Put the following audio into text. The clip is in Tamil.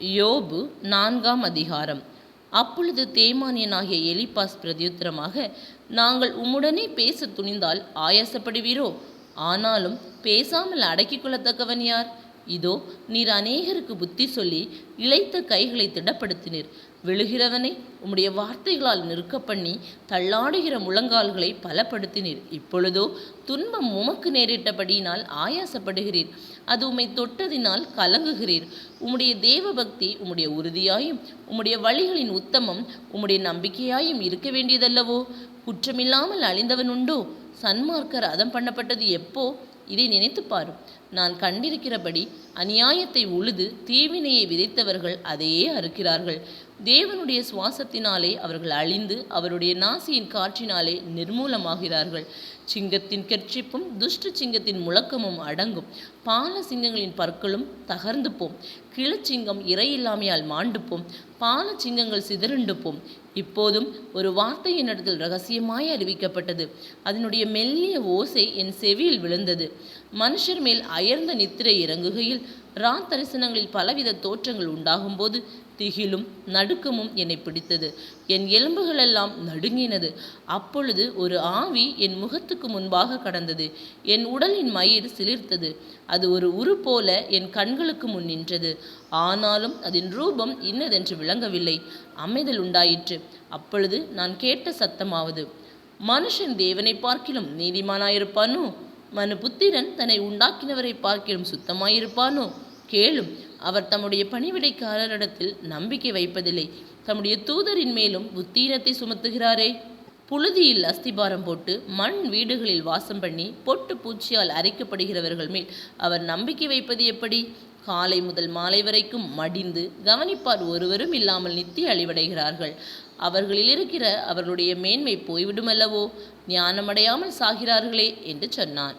யோபு நான்காம் அதிகாரம். அப்பொழுது தேமானியனாகிய எலிபாஸ் பிரதியுத்தரமாக நாங்கள் உம்முடனே பேச துணிந்தால் ஆயாசப்படுவீரோ? ஆனாலும் பேசாமல் அடக்கிக் கொள்ளத்தக்கவன் யார்? இதோ நீர் அநேகருக்கு புத்தி சொல்லி இளைத்த கைகளை திடப்படுத்தினீர். விழுகிறவனை உம்முடைய வார்த்தைகளால் நிற்க பண்ணி தள்ளாடுகிற முழங்கால்களை பலப்படுத்தினீர். இப்பொழுதோ துன்பம் உமக்கு நேரிட்டபடியினால் ஆயாசப்படுகிறீர். அது உம்மை தொட்டதினால் கலங்குகிறீர். உம்முடைய தேவபக்தி உம்முடைய உறுதியாயும் உம்முடைய வழிகளின் உத்தமம் உம்முடைய நம்பிக்கையாயும் இருக்க வேண்டியதல்லவோ? குற்றமில்லாமல் அழிந்தவன் உண்டோ? சன்மார்க்கர் அதம் பண்ணப்பட்டது எப்போ? இதை நினைத்து பாரும். நான் கண்டிருக்கிறபடி அநியாயத்தை உழுது தீவினையை விதைத்தவர்கள் அதையே அறுக்கிறார்கள். தேவனுடைய சுவாசத்தினாலே அவர்கள் அழிந்து அவருடைய நாசியின் காற்றினாலே நிர்மூலமாகிறார்கள். சிங்கத்தின் கெட்சிப்பும் துஷ்ட சிங்கத்தின் முழக்கமும் அடங்கும். பால சிங்கங்களின் பற்களும் தகர்ந்து போம். கிளச்சிங்கம் இறையில்லாமையால் மாண்டு போம். பால சிங்கங்கள் சிதறுண்டு போம். இப்போதும் ஒரு வார்த்தை என்னிடத்தில் ரகசியமாய் அறிவிக்கப்பட்டது. அதனுடைய மெல்லிய ஓசை என் செவியில் விழுந்தது. மனுஷர் மேல் அயர்ந்த நித்திரை இறங்குகையில் ரா தரிசனங்களில் பலவித தோற்றங்கள் உண்டாகும்போது திகிலும் நடுக்கமும் என்னை பிடித்தது. என் எலும்புகளெல்லாம் நடுங்கினது. அப்பொழுது ஒரு ஆவி என் முகத்துக்கு முன்பாக கடந்தது. என் உடலின் மயிர் சிலிர்த்தது. அது ஒரு உரு போல என் கண்களுக்கு முன் நின்றது. ஆனாலும் அதன் ரூபம் இன்னதென்று விளங்கவில்லை. அமைதல் உண்டாயிற்று. அப்பொழுது நான் கேட்ட சத்தமாவது மனுஷன் தேவனை பார்க்கிலும் நீதிமானாயிருப்பானோ? மனு புத்திரன் தன்னை உண்டாக்கினவரை பார்க்கிலும் சுத்தமாயிருப்பானோ? கேளும். அவர் தம்முடைய பணிவிடைக்காரரிடத்தில் நம்பிக்கை வைப்பதில்லை. தம்முடைய தூதரின் மேலும் புத்தீனத்தை சுமத்துகிறாரே. புழுதியில் அஸ்திபாரம் போட்டு மண் வீடுகளில் வாசம் பண்ணி பொட்டு பூச்சியால் அரைக்கப்படுகிறவர்கள் மேல் அவர் நம்பிக்கை வைப்பது எப்படி? காலை முதல் மாலை வரைக்கும் மடிந்து கவனிப்பார் ஒருவரும் இல்லாமல் நித்திய அழிவடைகிறார்கள். அவர்களில் இருக்கிற அவர்களுடைய மேன்மை போய்விடுமல்லவோ ஞானமடையாமல் சாகிறார்களே என்று சொன்னான்.